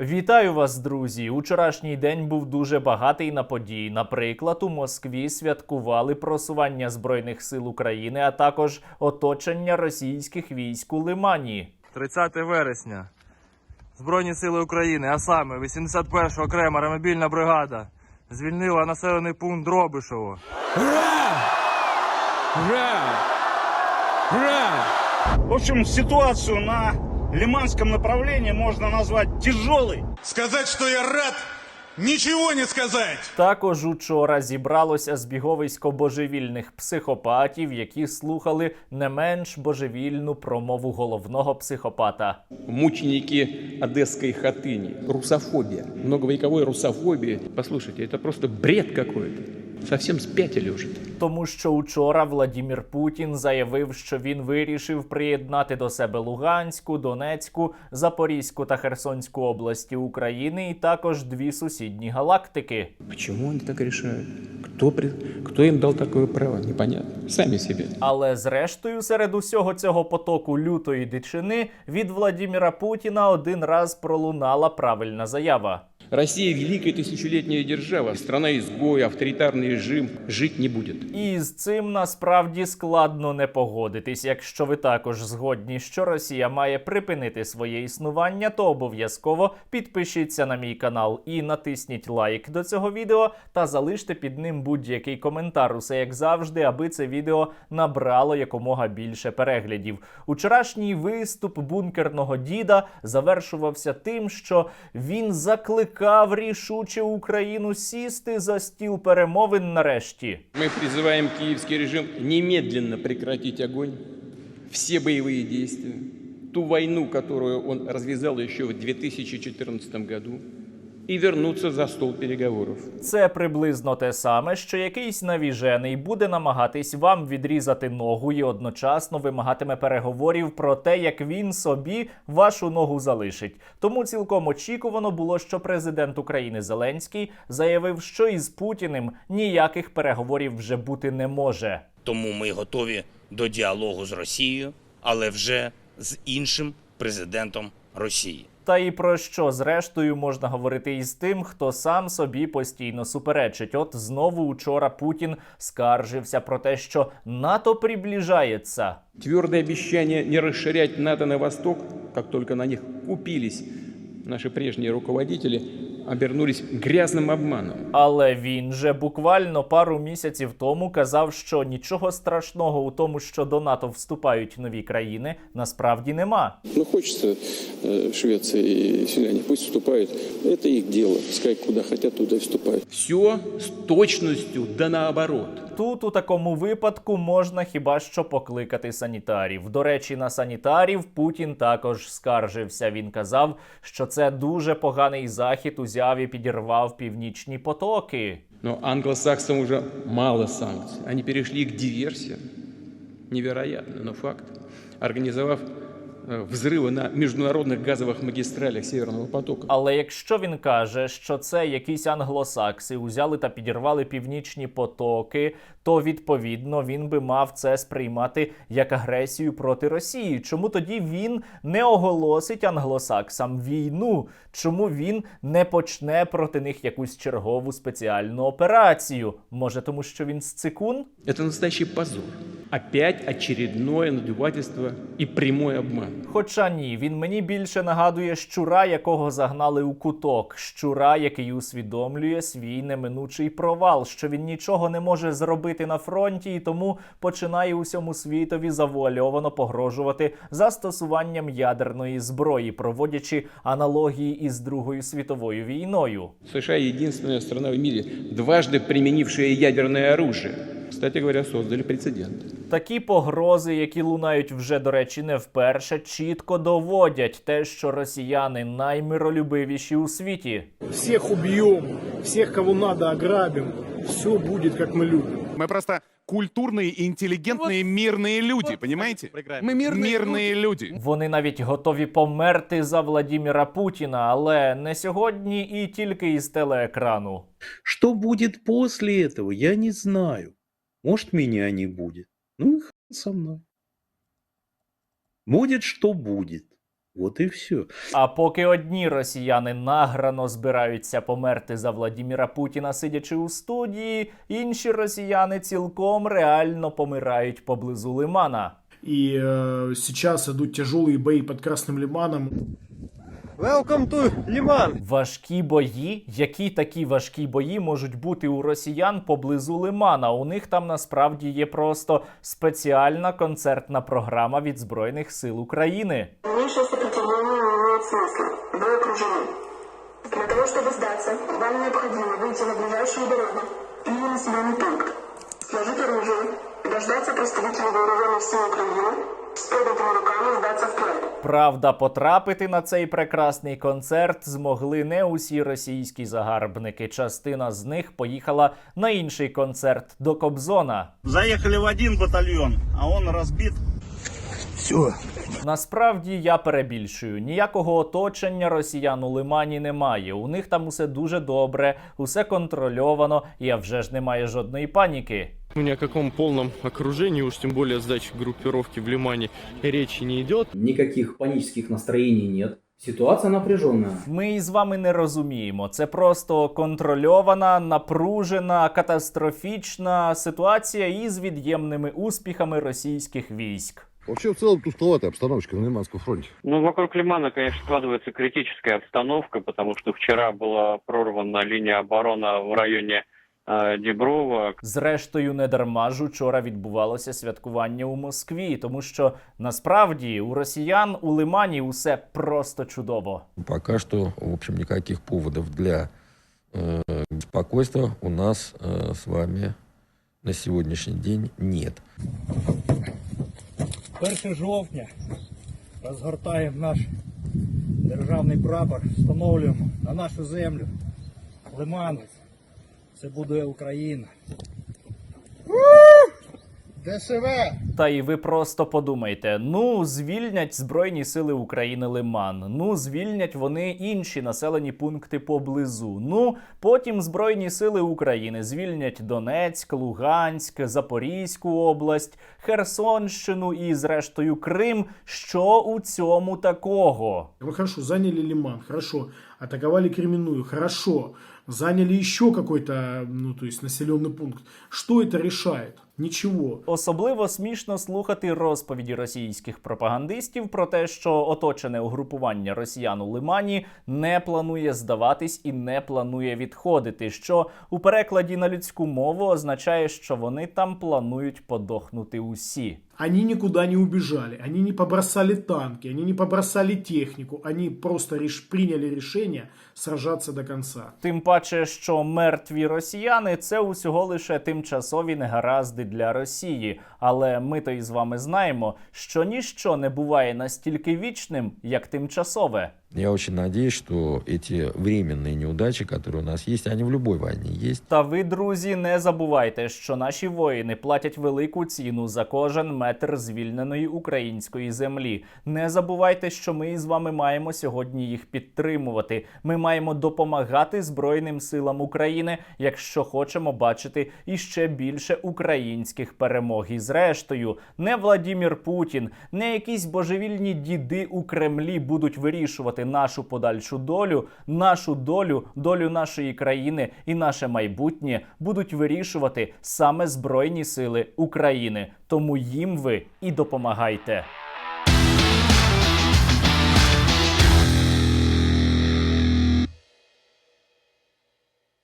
Вітаю вас, друзі! Учорашній день був дуже багатий на події. Наприклад, у Москві святкували просування збройних сил України, а також оточення російських військ у Лимані. 30 вересня. Збройні сили України, а саме 81 окрема ремобільна бригада, звільнила населений пункт Дробишево. Ура! Ура! Ура! В общем, ситуацию на Лиманском направлении можно назвать тяжелой. Сказать, что я рад, ничего не сказать. Також учора зібралося збіговисько божевільних психопатів, які слухали не менш божевільну промову головного психопата. мученики Одесской хатыни. Русофобия. Многовековой русофобии. Послушайте, это просто бред какой-то. Совсем спятили уже. Тому що учора Владімір Путін заявив, що він вирішив приєднати до себе Луганську, Донецьку, Запорізьку та Херсонську області України і також дві сусідні галактики. Почему они так решают? Кто, при- Кто им дал такое право? Непонятно. Сами себе. Але зрештою, серед усього цього потоку лютої дичини від Владіміра Путіна один раз пролунала правильна заява. Россия великая тысячелетняя держава, страна изгоя, авторитарный режим жить не будет. І з цим насправді складно не погодитись. Якщо ви також згодні, що Росія має припинити своє існування, то обов'язково підпишіться на мій канал і натисніть лайк до цього відео та залиште під ним будь-який коментар. Усе як завжди, аби це відео набрало якомога більше переглядів. Учорашній виступ бункерного діда завершувався тим, що він закликав рішуче Україну сісти за стіл перемовин нарешті. Мы призываем киевский режим немедленно прекратить огонь, все боевые действия, ту войну, которую он развязал еще в 2014 году, и вернуться за стол переговоров. Це приблизно те саме, що якийсь навіжений буде намагатись вам відрізати ногу і одночасно вимагатиме переговорів про те, як він собі вашу ногу залишить. Тому цілком очікувано було, що президент України Зеленський заявив, що із Путіним ніяких переговорів вже бути не може. Тому ми готові до діалогу з Росією, але вже з іншим президентом Росії. Та і про що зрештою можна говорити із тим, хто сам собі постійно суперечить. От знову учора Путін скаржився про те, що НАТО приближається. Тверде обіцяння не розширять НАТО на восток, як только на них купились наші прежні руководители, обернулись грязным обманом. Але він же буквально пару місяців тому казав, що нічого страшного у тому, що до НАТО вступають нові країни, насправді нема. Ну, хочется э, Швеция и финляндия, пусть вступают. Это их дело. Пускай куда хотят, туда и вступают. Все с точностью да наоборот. Тут у такому випадку можна хіба що покликати санітарів. До речі, на санітарів Путін також скаржився. Він казав, що це дуже поганий захід узяв і підірвав північні потоки. Но англосаксам уже мало санкций. Они перешли к диверсиям. Невероятно, но факт. Организовав э, взрывы на международных газовых магистралях Северного потока. Але якщо він каже, що це якісь англосакси узяли та підірвали північні потоки, то відповідно він би мав це сприймати як агресію проти Росії. Чому тоді він не оголосить англосаксам війну? Чому він не почне проти них якусь чергову спеціальну операцію? Може, тому що він сцикун? Это настоящий позор. Опять очередное надувательство и прямой обман. Хоча ні, він мені більше нагадує щура, якого загнали у куток, щура, який усвідомлює свій неминучий провал, що він нічого не може зробити на фронті, і тому починає усьому світові завуальовано погрожувати застосуванням ядерної зброї, проводячи аналогії із Другою світовою війною. США единственная страна в мире, дважды применившая ядерное оружие. Кстати говоря, создали прецедент. Такі погрози, які лунають вже, до речі, не вперше, чітко доводять те, що росіяни наймиролюбивіші у світі. всех убьем, всех, кого надо, ограбим. Все будет, как мы любим. Мы просто культурные, интеллигентные, мирные люди, понимаете? Мы мирные, люди. Вони навіть готові померти за Владіміра Путіна, але не сьогодні і тільки із телеекрану. Что будет после этого, я не знаю. Может, меня не будет. Ну и хрен со мной. Будет, что будет. Вот и все. А поки одні росіяни награно збираються померти за Владіміра Путіна, сидячи у студії, інші росіяни цілком реально помирають поблизу лимана. И э, сейчас идут тяжелые бои под Красным Лиманом. Важкі бої? Які такі важкі бої можуть бути у росіян поблизу лимана? У них там насправді є просто спеціальна концертна програма від Збройних сил України. Дальнейшее сопротивление не имеет смысла. Вы окружены. Для того, чтобы сдаться, вам необходимо выйти на ближайшую дорогу или населенный пункт, сложить оружие, дождаться представителей вооруженных сил Украины, с поднятыми руками сдаться вперед. Правда, потрапити на цей прекрасний концерт змогли не усі російські загарбники. Частина з них поїхала на інший концерт до Кобзона. Заехали в один батальон, а он разбит. Насправді я перебільшую. Ніякого оточення росіян у лимані немає. У них там усе дуже добре, усе контрольовано, і а вже ж немає жодної паніки. Ни о каком полном окружении, уж тем более сдачи группировки в Лимане, речи не идет. Никаких панических настроений нет. Ситуация напряженная. Ми із вами не розуміємо. Це просто контрольована, напружена, катастрофічна ситуація із від'ємними успіхами російських військ. Вообще, в целом, тускловатая обстановочка на Лиманском фронте. Ну, вокруг Лимана, конечно, складывается критическая обстановка, потому что вчера была прорвана линия обороны в районе э, Деброва. Зрештою, не дарма ж учора відбувалося святкування у Москві, тому що насправді у росіян у лимані усе просто чудово. Пока что, в общем, никаких поводов для э, беспокойства у нас э, с вами на сегодняшний день нет. 1 жовтня розгортаємо наш державний прапор, встановлюємо на нашу землю. Лиман. Це буде Україна. ДСВ! Та і ви просто подумайте: ну звільнять Збройні сили України Лиман. Ну звільнять вони інші населені пункти поблизу. Ну потім Збройні сили України звільнять Донецьк, Луганськ, Запорізьку область, Херсонщину і, зрештою, Крим. Що у цьому такого? Вы хорошо, заняли Лиман, хорошо. Атаковали Кременную, хорошо. Заняли еще какой-то, ну, то есть населенный пункт. Что это решает? Ничего. Особливо смішно слухати розповіді російських пропагандистів про те, що оточене угрупування росіян у Лимані не планує здаватись і не планує відходити. Що у перекладі на людську мову означає, що вони там планують подохнути усі. Они никуда не убежали, они не побросали танки, они не побросали технику, они просто реш- приняли решение сражаться до конца. Тим паче, що мертві росіяни це усього лише тимчасові негаразди для Росії. Але ми то із вами знаємо, що ніщо не буває настільки вічним, як тимчасове. Я очень надеюсь, что эти временные неудачи, которые у нас есть, они в любой войне есть. Та ви, друзі, не забувайте, що наші воїни платять велику ціну за кожен метр звільненої української землі. Не забувайте, що ми із вами маємо сьогодні їх підтримувати. Ми маємо допомагати Збройним силам України, якщо хочемо бачити іще більше українських перемог. І зрештою, не Владімір Путін, не якісь божевільні діди у Кремлі будуть вирішувати нашу подальшу долю, нашу долю, долю нашої країни і наше майбутнє будуть вирішувати саме Збройні сили України. Тому їм ви і допомагайте.